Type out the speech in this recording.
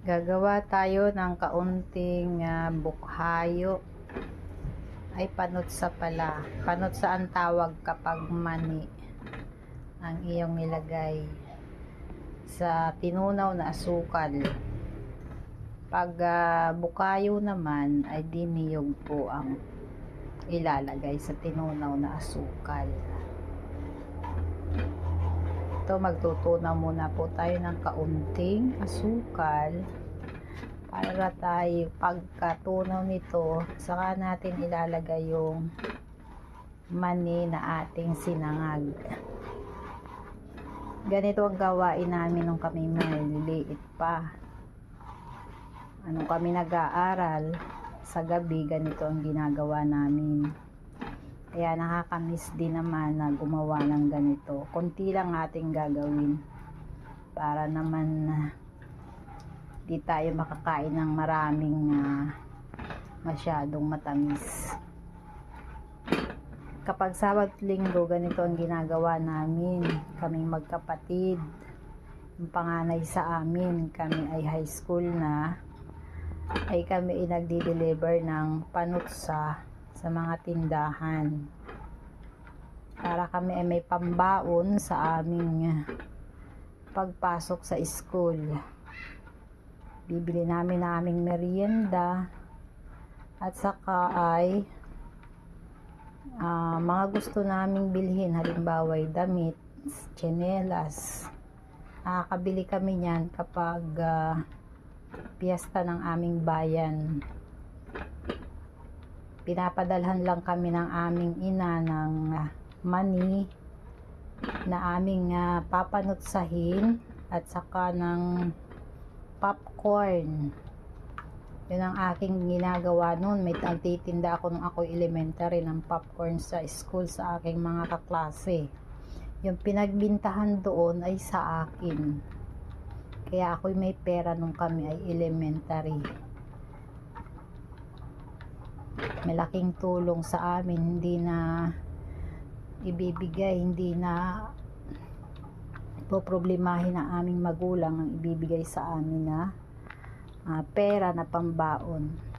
Gagawa tayo ng kaunting ah, bukhayo. Ay, panutsa pala. Panutsa ang tawag kapag mani ang iyong nilagay sa tinunaw na asukal. Pag ah, bukayo naman, ay diniyog po ang ilalagay sa tinunaw na asukal. Ito, magtutunaw muna po tayo ng kaunting asukal para tayo pagkatunaw nito, saka natin ilalagay yung mani na ating sinangag. Ganito ang gawain namin nung kami maliliit pa. Anong kami nag-aaral, sa gabi ganito ang ginagawa namin. Kaya nakakamiss din naman na gumawa ng ganito. Konti lang ating gagawin para naman ah, di tayo makakain ng maraming ah, masyadong matamis. Kapag Sabado at Linggo, ganito ang ginagawa namin. Kaming magkapatid. Yung panganay sa amin, kami ay high school na, ay kami ay nagdi-deliver ng panutsa sa mga tindahan. Para kami ay may pambaon sa aming pagpasok sa school. Bibili namin na aming merienda at saka ay ah, mga gusto naming bilhin halimbawa ay damit, tsinelas. Nakakabili kami niyan kapag ah, piyesta ng aming bayan pinapadalhan lang kami ng aming ina ng ah, money na aming ah, papanutsahin at saka ng popcorn. Yun ang aking ginagawa noon. May nagtitinda ako nung ako elementary ng popcorn sa school sa aking mga kaklase. Yung pinagbintahan doon ay sa akin. Kaya ako'y may pera nung kami ay elementary. Malaking tulong sa amin. Hindi na ibibigay hindi na poproblemahin ng aming magulang ang ibibigay sa amin na ah, pera na pambaon